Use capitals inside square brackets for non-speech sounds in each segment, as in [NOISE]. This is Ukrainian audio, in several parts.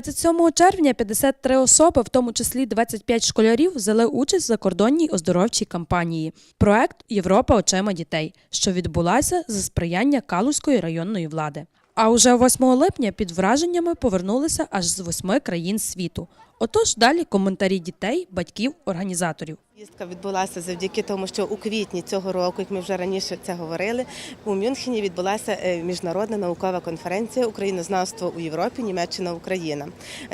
27 червня 53 особи, в тому числі 25 школярів, взяли участь в закордонній оздоровчій кампанії. Проект Європа очима дітей, що відбулася за сприяння Калузької районної влади. А уже 8 липня під враженнями повернулися аж з восьми країн світу. Отож, далі коментарі дітей, батьків, організаторів. Поїздка відбулася завдяки тому, що у квітні цього року, як ми вже раніше це говорили, у Мюнхені відбулася е, міжнародна наукова конференція Українознавство у Європі, Німеччина, Україна,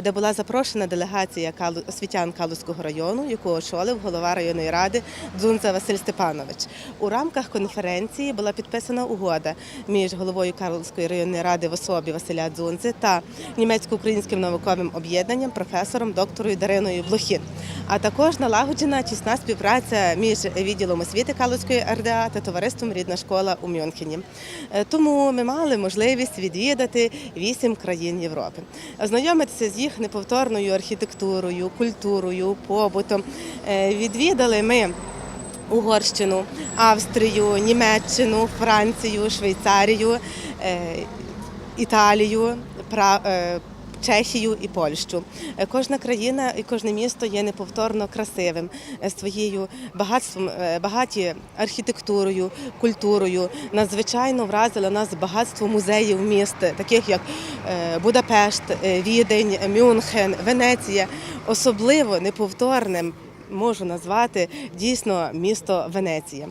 де була запрошена делегація освітян Калузького району, яку очолив голова районної ради Дзунза Василь Степанович. У рамках конференції була підписана угода між головою Калузької районної ради в особі Василя Дзунзи та німецько-українським науковим об'єднанням професором докторою Дариною Блохін. А також налагоджена тісна співпраця між відділом освіти Калузької РДА та товариством Рідна школа у Мюнхені. Е, Тому ми мали можливість відвідати вісім країн Європи, ознайомитися з їх неповторною архітектурою, культурою, побутом. Е, Відвідали ми. Угорщину, Австрію, Німеччину, Францію, Швейцарію, е, Італію, Чехію і Польщу. Е, Кожна країна і кожне місто є неповторно красивим е, своєю багатством, е, багаті архітектурою, культурою. Надзвичайно вразило нас багатство музеїв міст, таких як Будапешт, Відень, Мюнхен, Венеція. Особливо неповторним можу назвати дійсно місто Венеція.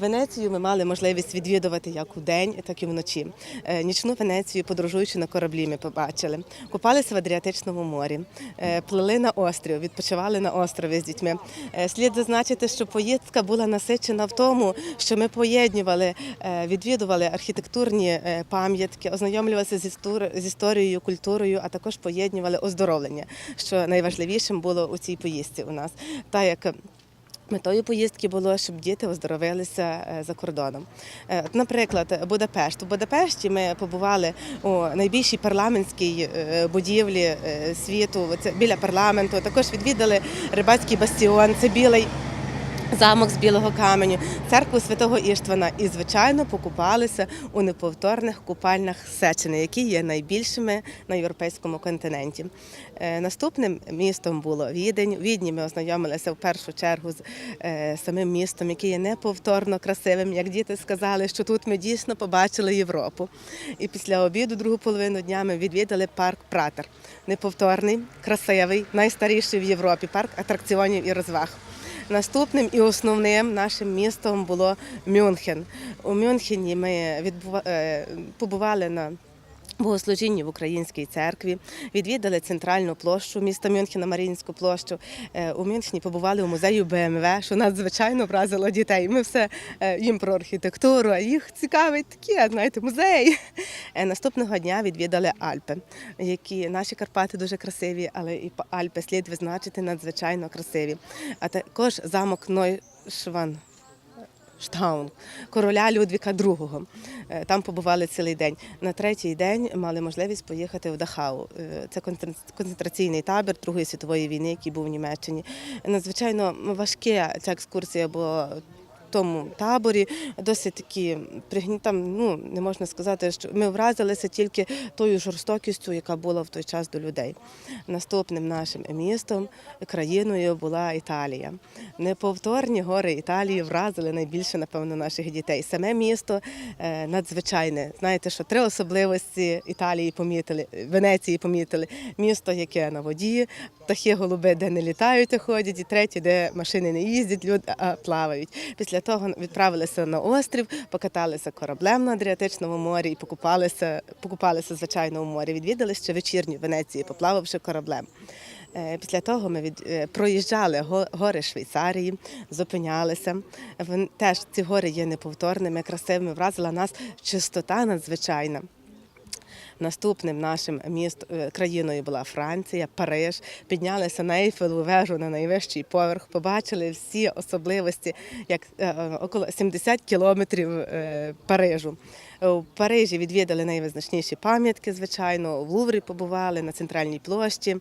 Венецію ми мали можливість відвідувати як у день, так і вночі. Е, Нічну Венецію, подорожуючи на кораблі, ми побачили. Купалися в Адріатичному морі, е, плили на острів, відпочивали на острові з дітьми. Е, Слід зазначити, що поїздка була насичена в тому, що ми поєднували, відвідували архітектурні пам'ятки, ознайомлювалися з історією, культурою, а також поєднували оздоровлення, що найважливішим було у цій поїздці у нас. Та як Метою поїздки було, щоб діти оздоровилися е, за кордоном. Е, Наприклад, Будапешт. У Будапешті ми побували у найбільшій парламентській е, будівлі е, світу, це біля парламенту. Також відвідали рибацький бастіон, це білий. Замок з білого каменю, церкву святого Іштвана і, звичайно, покупалися у неповторних купальнях Сечени, які є найбільшими на європейському континенті. Е, Наступним містом було Відень. У Відні ми ознайомилися в першу чергу з е, самим містом, яке є неповторно красивим. Як діти сказали, що тут ми дійсно побачили Європу. І після обіду, другу половину дня, ми відвідали парк Пратер. Неповторний, красивий, найстаріший в Європі парк атракціонів і розваг. Наступним і основним нашим містом було Мюнхен. У Мюнхені ми е, побували на богослужінні в українській церкві, відвідали центральну площу міста Мюнхена, Маріїнську площу. Е, У Мюнхені побували у музею БМВ, що надзвичайно вразило дітей. Ми все е, їм про архітектуру, а їх цікавить таке, знаєте, музей. Е, Наступного дня відвідали Альпи, які наші Карпати дуже красиві, але і Альпи слід визначити надзвичайно красиві. А також замок Нойшван. Штаун, короля Людвіка II. Е, Там побували цілий день. На третій день мали можливість поїхати в Дахау. Е, Це концентр- концентраційний табір Другої світової війни, який був в Німеччині. Надзвичайно важке ця екскурсія була. Тому таборі досить такі пригні там, ну не можна сказати, що ми вразилися тільки тою жорстокістю, яка була в той час до людей. Наступним нашим містом, країною була Італія. Неповторні гори Італії вразили найбільше, напевно, наших дітей. Саме місто е, надзвичайне. Знаєте, що три особливості Італії помітили, Венеції помітили. Місто, яке на воді, птахи голуби, де не літають, а ходять, і третє, де машини не їздять, люди а плавають. Після того відправилися на острів, покаталися кораблем на Адріатичному морі і покупалися, покупалися звичайно у морі. Відвідали ще вечірню Венеції, поплававши кораблем. Е, Після того ми від, е, проїжджали гори Швейцарії, зупинялися. Теж ці гори є неповторними, красивими. Вразила нас чистота надзвичайна. Наступним нашим міст е, країною була Франція, Париж. Піднялися на Ейфелеву вежу на найвищий поверх, побачили всі особливості, як е, е, около 70 кілометрів Парижу. У Парижі відвідали найвизначніші пам'ятки, звичайно, в Луврі побували на центральній площі.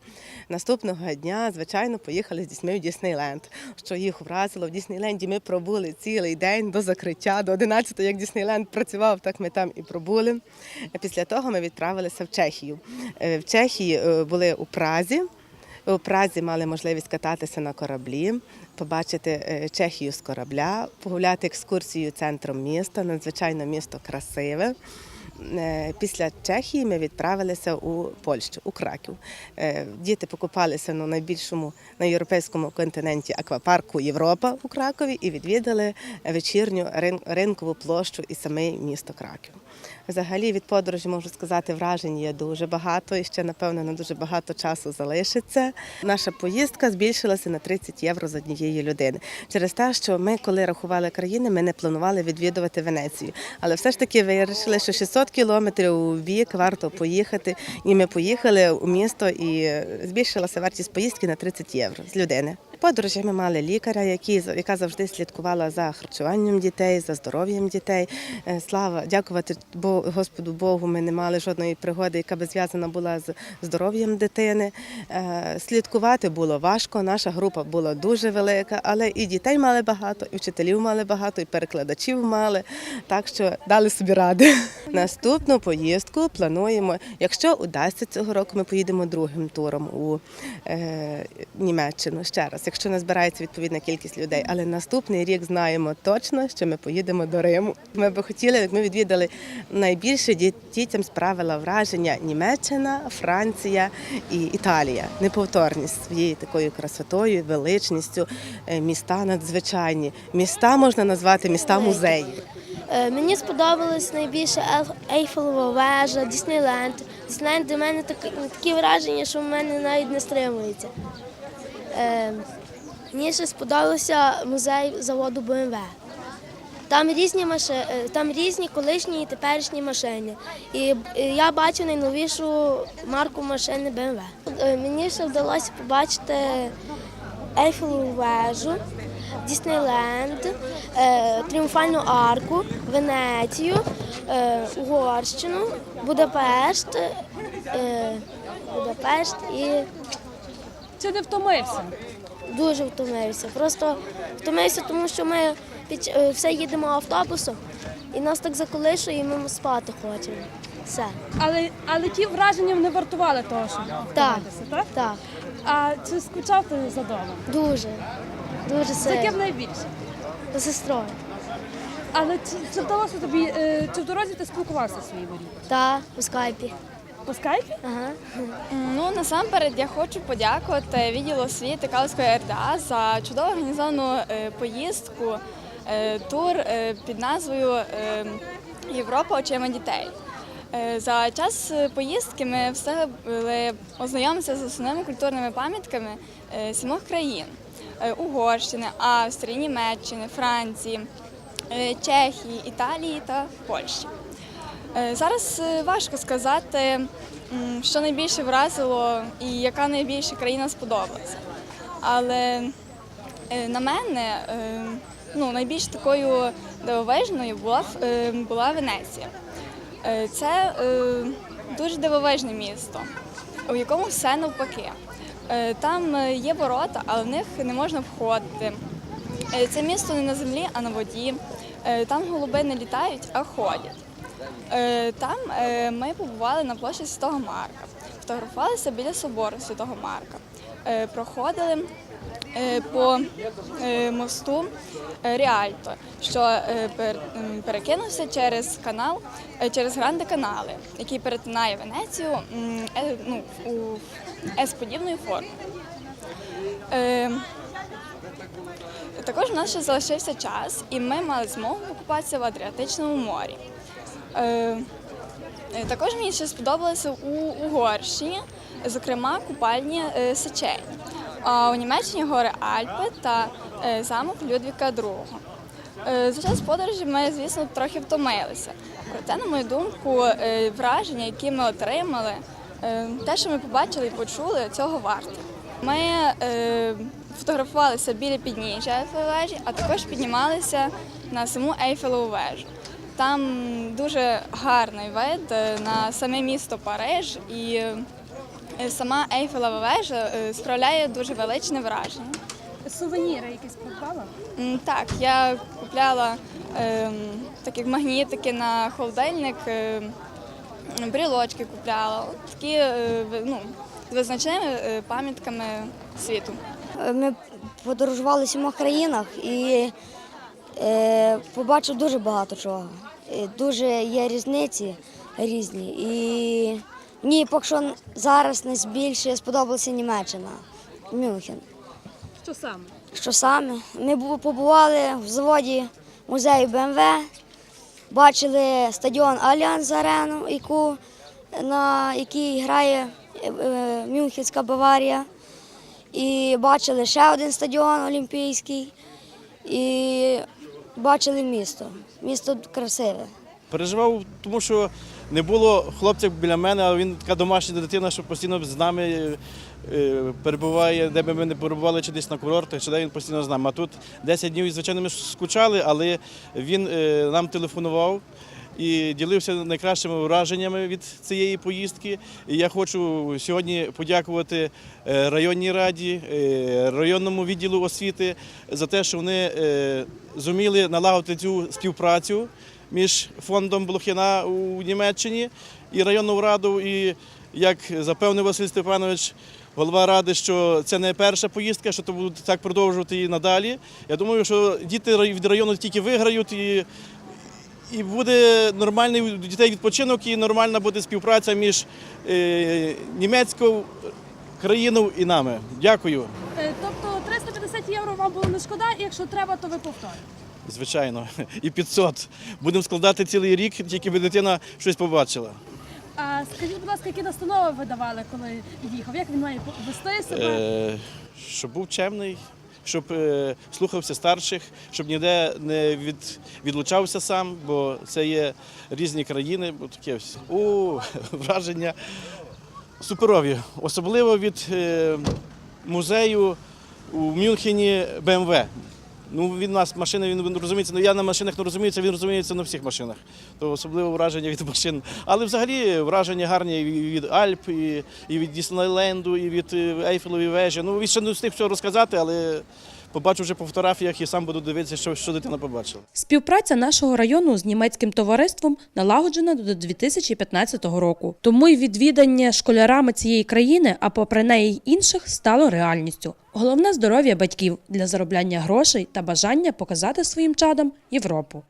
Наступного дня, звичайно, поїхали з дітьми в Діснейленд. Що їх вразило в Діснейленді. Ми пробули цілий день до закриття, до 11 як Діснейленд працював, так ми там і пробули. Після того ми відправилися в Чехію. Е, В Чехії е, були у Празі. У Празі мали можливість кататися на кораблі, побачити е, Чехію з корабля, погуляти екскурсію центром міста. Надзвичайно місто красиве. Е, Після Чехії ми відправилися у Польщу, у Краків. Е, Діти покупалися на найбільшому на європейському континенті аквапарку Європа у Кракові і відвідали вечірню ринкову площу і саме місто Краків. Взагалі від подорожі можу сказати, вражень є дуже багато і ще напевно на дуже багато часу залишиться. Наша поїздка збільшилася на 30 євро з однієї людини. Через те, що ми, коли рахували країни, ми не планували відвідувати Венецію. Але все ж таки вирішили, що 600 кілометрів у бік варто поїхати. І ми поїхали у місто і збільшилася вартість поїздки на 30 євро з людини. Подорожі ми мали лікаря, яка завжди слідкувала за харчуванням дітей, за здоров'ям дітей. Е, Слава, дякувати Господу Богу, ми не мали жодної пригоди, яка би зв'язана була з здоров'ям дитини. Е, Слідкувати було важко. Наша група була дуже велика, але і дітей мали багато, і вчителів мали багато, і перекладачів мали. Так що дали собі ради. [LAUGHS] Наступну поїздку плануємо. Якщо удасться цього року, ми поїдемо другим туром у е, Німеччину ще раз, якщо не збирається відповідна кількість людей. Але наступний рік знаємо точно, що ми поїдемо до Риму. Ми би хотіли, як ми відвідали найбільше дітям справила враження Німеччина, Франція і Італія. Неповторність своєю такою красотою, величністю, е, міста надзвичайні. Міста можна назвати міста музеї. Е, Мені сподобалось найбільше Ел- Ейфелева вежа, Діснейленд. Діснейленд для мене такі, такі враження, що в мене навіть не стримується. Мені ще сподобався музей заводу БМВ. Там різні маши... е, там різні колишні і теперішні машини. І я бачу найновішу марку машини БМВ. Е, Мені ще вдалося побачити Ейфелеву вежу, Діснейленд, е, Тріумфальну арку, Венецію, Угорщину, Будапешт, Будапешт і Чи не втомився? Дуже втомився. Просто втомився, тому що ми під, е, все їдемо автобусом і нас так заколишує, і ми спати хочемо. Все. Але, але ті враження не вартували того, щоб Так, так? так, А чи скучав ти за домом? дуже, дуже За ким сильно. найбільше? За сестрою. Але чи, чи вдалося тобі, е, чи в дорозі ти спілкувався зі своєю рідною? Та у скайпі. По скайпі? Ага. Ну насамперед я хочу подякувати відділу освіти Калицької РДА за чудово організовану е, поїздку, е, тур е, під назвою Європа очима дітей. За час поїздки ми встигли ознайомитися з основними культурними пам'ятками сімох країн: Угорщини, Австрії, Німеччини, Франції, Чехії, Італії та Польщі. Е, Зараз е, важко сказати, що найбільше вразило і яка найбільша країна сподобалася. Але е, на мене ну, найбільш такою дивовижною була, була Венеція. Це дуже дивовижне місто, у якому все навпаки. Там є ворота, але в них не можна входити. Це місто не на землі, а на воді. Там голуби не літають, а ходять. Е, Там е, ми побували на площі Святого Марка, фотографувалися біля собору Святого Марка, Е, проходили по мосту Ріальто, що пер- перекинувся через канал, через Гранде Канали, який перетинає Венецію ну, у С-подібної форми. Також у нас ще залишився час, і ми мали змогу покупатися в Адріатичному морі. Е, е, також мені ще сподобалося у Угорщині, зокрема купальні е, Сечені. А у Німеччині гори Альпи та замок Людвіка II. За час подорожі ми, звісно, трохи втомилися. Проте, на мою думку, враження, які ми отримали, те, що ми побачили і почули, цього варто. Ми фотографувалися біля підніжжя Ейфелевої а також піднімалися на саму Ейфелеву вежу. Там дуже гарний вид е, на саме місто Париж і е, сама Ейфелева вежа е, справляє дуже величне враження. Сувеніри якісь придбала? Так, я купляла ем, такі магнітики на холодильник, е, брілочки купляла, такі е, ну, з визначними е, пам'ятками світу. Ми подорожували в сімох країнах і е, побачив дуже багато чого. Е, Дуже є різниці різні. І мені поки що зараз найбільше сподобалася Німеччина, Мюнхен. Що саме? Що саме? Ми побували в заводі музею БМВ, бачили стадіон Альянс Арену, яку, на якій грає е, е, Мюнхенська Баварія. І бачили ще один стадіон Олімпійський. І бачили місто. Місто красиве. Переживав, тому що не було хлопця біля мене, а він така домашня дитина, що постійно з нами е, е, перебуває, де би ми не перебували, чи десь на курортах, чи де він постійно з нами. А тут 10 днів, звичайно, ми скучали, але він е, нам телефонував. І ділився найкращими враженнями від цієї поїздки. І я хочу сьогодні подякувати е, районній раді, е, районному відділу освіти за те, що вони е, зуміли налагодити цю співпрацю між фондом Блохіна у Німеччині і районною радою. І як запевнив Василь Степанович, голова ради, що це не перша поїздка, що то будуть так продовжувати і надалі. Я думаю, що діти від району тільки виграють і. І буде нормальний у дітей відпочинок, і нормальна буде співпраця між е, німецькою країною і нами. Дякую. Тобто 350 євро вам було не шкода, і якщо треба, то ви повторите. Звичайно, і 500. Будемо складати цілий рік, тільки би дитина щось побачила. А скажіть, будь ласка, які настанови ви давали, коли їхав? Як він має вести себе? Е, щоб був чемний, щоб е, слухався старших, щоб ніде не від, відлучався сам, бо це є різні країни, бо таке. О, [LAUGHS] враження суперові. Особливо від е, музею у Мюнхені БМВ. Ну, він нас машини, він розуміється. Ну я на машинах не розуміюся, він розуміється на всіх машинах. То особливо враження від машин. Але взагалі враження гарні і від Альп, і, і від Діснейленду, і від е, Ейфелевої вежі. Ну, він ще не встиг все розказати, але побачу вже по фотографіях і сам буду дивитися, що, що дитина побачила. Співпраця нашого району з німецьким товариством налагоджена до 2015 року. Тому й відвідання школярами цієї країни, а попри неї й інших, стало реальністю. Головне здоров'я батьків для заробляння грошей та бажання показати своїм чадам Європу.